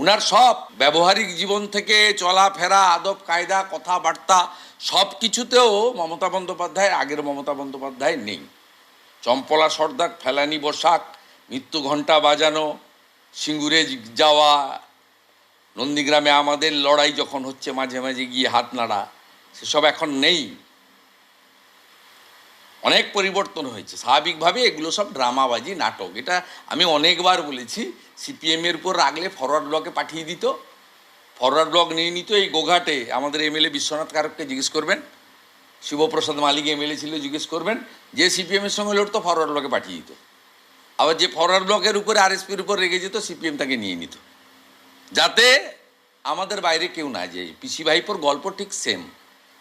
উনার সব ব্যবহারিক জীবন থেকে চলাফেরা আদব, কায়দা, কথাবার্তা সব কিছুতেও মমতা বন্দ্যোপাধ্যায় আগের মমতা বন্দ্যোপাধ্যায় নেই। চম্পলা, সর্দার, ফেলানি, বসাক, মৃত্যু ঘণ্টা বাজানো, সিঙ্গুরে যাওয়া, নন্দীগ্রামে আমাদের লড়াই যখন হচ্ছে মাঝে মাঝে গিয়ে হাত নাড়া, সেসব এখন নেই। অনেক পরিবর্তন হয়েছে। স্বাভাবিকভাবে এগুলো সব ড্রামাবাজি, নাটক। এটা আমি অনেকবার বলেছি সিপিএমের উপর রাগলে ফরওয়ার্ড ব্লকে পাঠিয়ে দিত। ফরওয়ার্ড ব্লক নিয়ে নিত এই গোঘাটে। আমাদের এমএলএ বিশ্বনাথ কারককে জিজ্ঞেস করবেন, শিবপ্রসাদ মালিক এমএলএ ছিল, জিজ্ঞেস করবেন, যে সিপিএমের সঙ্গে লড়তো ফরওয়ার্ড ব্লকে পাঠিয়ে দিত। আবার যে ফরওয়ার্ড ব্লকের উপরে আরএসপির উপর রেগে যেত, সিপিএম তাকে নিয়ে নিত। যাতে আমাদের বাইরে কেউ না যায়। পিসি ভাইপোর গল্প ঠিক সেম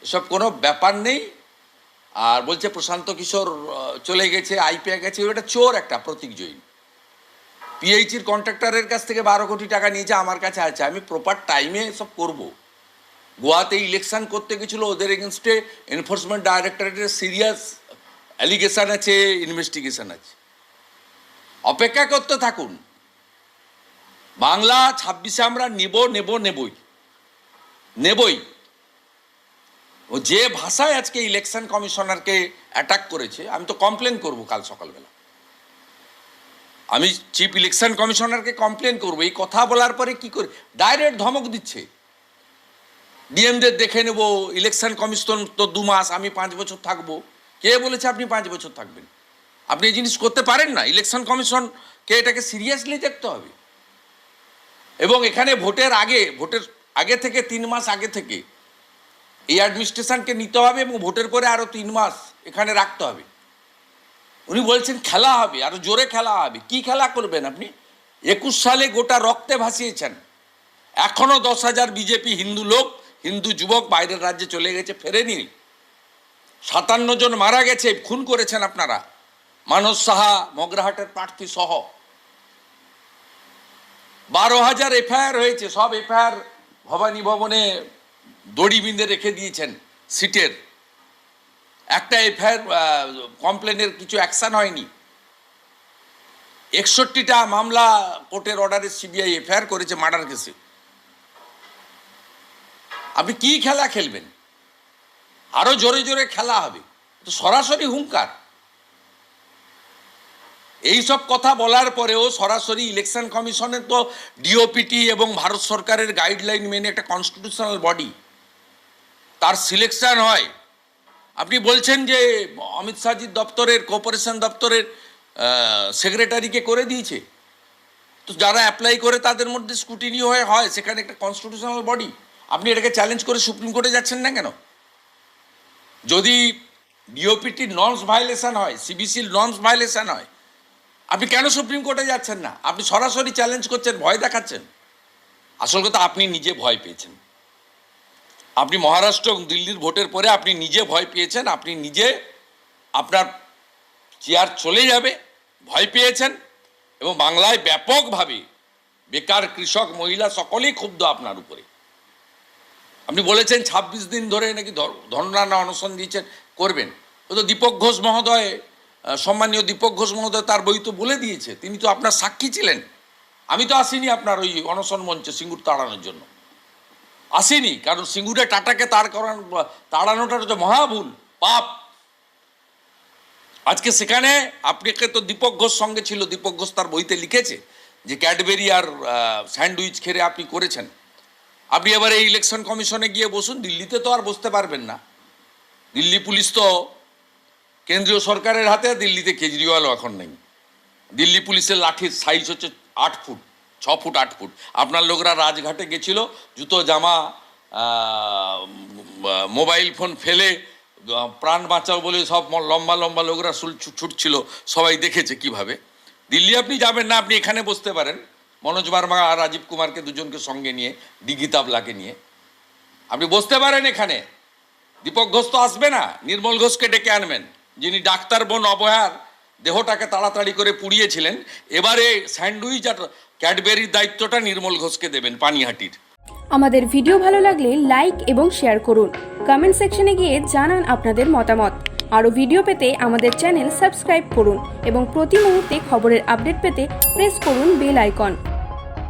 এসব কোনো ব্যাপার নেই। আর বলছে প্রশান্ত কিশোর চলে গেছে আইপিএ গেছে ওটা চোর একটা প্রতীক জৈন পিএইচির কন্ট্রাক্টরের কাছ থেকে বারো কোটি টাকা নিয়েছে আমার কাছে আছে, আমি প্রপার টাইমে সব করব। গোয়াতে ইলেকশন করতে গেছিল ওদের এগেনস্টে এনফোর্সমেন্ট ডাইরেক্টরেটের সিরিয়াস অ্যালিগেশন আছে ইনভেস্টিগেশন আছে। অপেক্ষা করতে থাকুন। বাংলা ছাব্বিশে আমরা নেব নেব, নেবই। নেবই। ও যে ভাষায় আজকে ইলেকশন কমিশনারকে অ্যাটাক করেছে, আমি তো কমপ্লেন করব কাল সকালবেলা। আমি চিফ ইলেকশন কমিশনারকে কমপ্লেন করব, এই কথা বলার পরে কি করে? ডাইরেক্ট ধমক দিচ্ছে। ডিএমদের দেখে নেব ইলেকশন কমিশন তো দু মাস, আমি পাঁচ বছর থাকব। কে বলেছে আপনি পাঁচ বছর থাকবেন? আপনি এই জিনিস করতে পারেন না ইলেকশন কমিশনকে এটাকে সিরিয়াসলি দেখতে হবে। এবং এখানে ভোটের আগে ভোটের আগে থেকে, তিন মাস আগে থেকে এই অ্যাডমিনিস্ট্রেশনকে নিতে হবে এবং ভোটের পরে আরও তিন মাস এখানে রাখতে হবে। উনি বলছেন খেলা হবে আরও জোরে খেলা হবে। কি খেলা করবেন আপনি? একুশ সালে গোটা রক্তে ভাসিয়েছেন। এখনও দশ হাজার বিজেপি হিন্দু লোক, হিন্দু যুবক বাইরের রাজ্যে চলে গেছে, ফেরেনি। সাতান্ন জন মারা গেছে, খুন করেছেন আপনারা। মানস সাহা, মগরাহাটের প্রার্থী সহ। বারো হাজার এফআইআর হয়েছে, সব এফআইআর ভবানী ভবনে দড়ি বিঁধে রেখে দিয়েছেন সিটের। একটা এফআইআর কমপ্লেনের কিছু অ্যাকশন হয়নি। একষট্টিটা মামলা কোর্টের অর্ডারে সিবিআই এফআইআর করেছে মার্ডার কেসে আপনি কি খেলা খেলবেন? আরও জোরে জোরে খেলা হবে। তো সরাসরি হুঙ্কার। এইসব কথা বলার পরেও সরাসরি ইলেকশন কমিশনের তো ডিওপিটি এবং ভারত সরকারের গাইডলাইন মেনে একটা কনস্টিটিউশনাল বডি তার সিলেকশন হয়। আপনি বলছেন যে অমিত শাহজির দপ্তরের কোঅপারেশন দপ্তরের সেক্রেটারিকে করে দিয়েছে। তো যারা অ্যাপ্লাই করে তাদের মধ্যে স্কুটিনি হয়ে হয়, সেখানে একটা কনস্টিটিউশনাল বডি আপনি এটাকে চ্যালেঞ্জ করে সুপ্রিম কোর্টে যাচ্ছেন না কেন? যদি ডিওপিটির নর্মস ভায়োলেশন হয় সিবিসির নর্মস ভায়োলেশন হয়, আপনি কেন সুপ্রিম কোর্টে যাচ্ছেন না? আপনি সরাসরি চ্যালেঞ্জ করছেন, ভয় দেখাচ্ছেন। আসল কথা, আপনি নিজে ভয় পেয়েছেন। আপনি মহারাষ্ট্র এবং দিল্লির ভোটের পরে আপনি নিজে ভয় পেয়েছেন, আপনি নিজে আপনার চেয়ার চলে যাবে, ভয় পেয়েছেন এবং বাংলায় ব্যাপকভাবে বেকার কৃষক, মহিলা সকলেই ক্ষুব্ধ আপনার উপরে। আপনি বলেছেন ছাব্বিশ দিন ধরে নাকি ধর্মরানা অনশন দিয়েছেন, করবেন। ও তো দীপক ঘোষ মহোদয় সম্মানীয় দীপক ঘোষ মহোদয় তার বই তো বলে দিয়েছে, তিনি তো আপনার সাক্ষী ছিলেন। আমি তো আসিনি আপনার ওই অনশন মঞ্চে সিঙ্গুর তাড়ানোর জন্য। আসেনি, কারণ সিঙ্গুরে টাটাকে তার করান, তাড়ানোটা হচ্ছে মহাভুল, পাপ। আজকে সেখানে আপনাকে তো দীপক ঘোষ সঙ্গে ছিল, দীপক ঘোষ তার বইতে লিখেছে যে ক্যাডবেরি আর স্যান্ডউইচ খেয়ে আপনি করেছেন। আপনি এবার এই ইলেকশন কমিশনে গিয়ে বসুন, দিল্লিতে তো আর বসতে পারবেন না। দিল্লি পুলিশ তো কেন্দ্রীয় সরকারের হাতে, দিল্লিতে কেজরিওয়ালও এখন নেই। দিল্লি পুলিশের লাঠির সাইজ হচ্ছে আট ফুট। ছ ফুট, আট ফুট। আপনার লোকরা রাজঘাটে গেছিল, জুতো, জামা মোবাইল ফোন ফেলে প্রাণ বাঁচাও বলে সব লম্বা লম্বা লোকরা ছুটছিল। সবাই দেখেছে কীভাবে। দিল্লি আপনি যাবেন না, আপনি এখানে বসতে পারেন। মনোজ বার্মা আর রাজীব কুমারকে দুজনকে সঙ্গে নিয়ে, দিঘি তাবলাকে নিয়ে। আপনি বসতে পারেন এখানে। দীপক ঘোষ তো আসবে না, নির্মল ঘোষকে ডেকে আনবেন, যিনি ডাক্তার বোন অবহার। দেহটাকে তাড়াতাড়ি করে পুড়িয়েছিলেন। এবারে স্যান্ডউইচ আর ক্যাডবেরির দায়িত্বটা নির্মল ঘোষকে দেবেন পানিহাটির। আমাদের ভিডিও ভালো লাগলে লাইক এবং শেয়ার করুন। কমেন্ট সেকশনে গিয়ে জানান আপনাদের মতামত। আরও ভিডিও পেতে আমাদের চ্যানেল সাবস্ক্রাইব করুন এবং প্রতি মুহূর্তে খবরের আপডেট পেতে প্রেস করুন বেল আইকন।